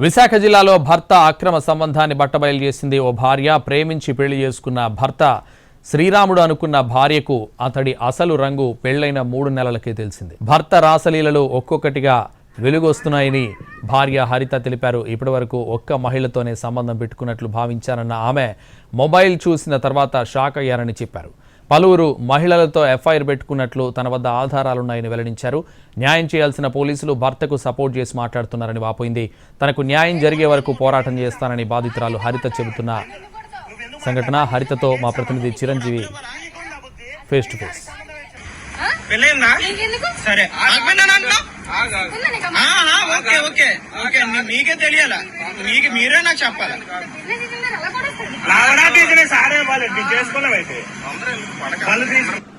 విశాఖ జిల్లాలో భర్త అక్రమ సంబంధాన్ని బట్టబయలు చేసింది ఓ భార్య. ప్రేమించి పెళ్ళి చేసుకున్న భర్త శ్రీరాముడు అనుకున్న భార్యకు అతడి అసలు రంగు పెళ్ళైన మూడు నెలలకే తెలిసింది. భర్త రాసలీలలు ఒక్కొక్కటిగా వెలుగొస్తున్నాయని భార్య హరిత తెలిపారు. ఇప్పటివరకు ఒక్క మహిళతోనే సంబంధం పెట్టుకున్నట్లు భావించారన్న ఆమె మొబైల్ చూసిన తర్వాత షాక్ అయ్యారని చెప్పారు. పలువురు మహిళలతో ఎఫ్ఐఆర్ పెట్టుకున్నట్లు తన వద్ద ఆధారాలున్నాయని వెల్లడించారు. న్యాయం చేయాల్సిన పోలీసులు భర్తకు సపోర్ట్ చేసి మాట్లాడుతున్నారని వాపోయింది. తనకు న్యాయం జరిగే వరకు పోరాటం చేస్తానని బాధితురాలు హరిత చెబుతున్న. సంఘటన హరితతో మా ప్రతినిధి చిరంజీవి ఫేస్ టు ఫేస్? సరే. Okay okay okay. మీకే తెలియాలా? మీకు మీరే నాకు చెప్పాలా? అమ్మ?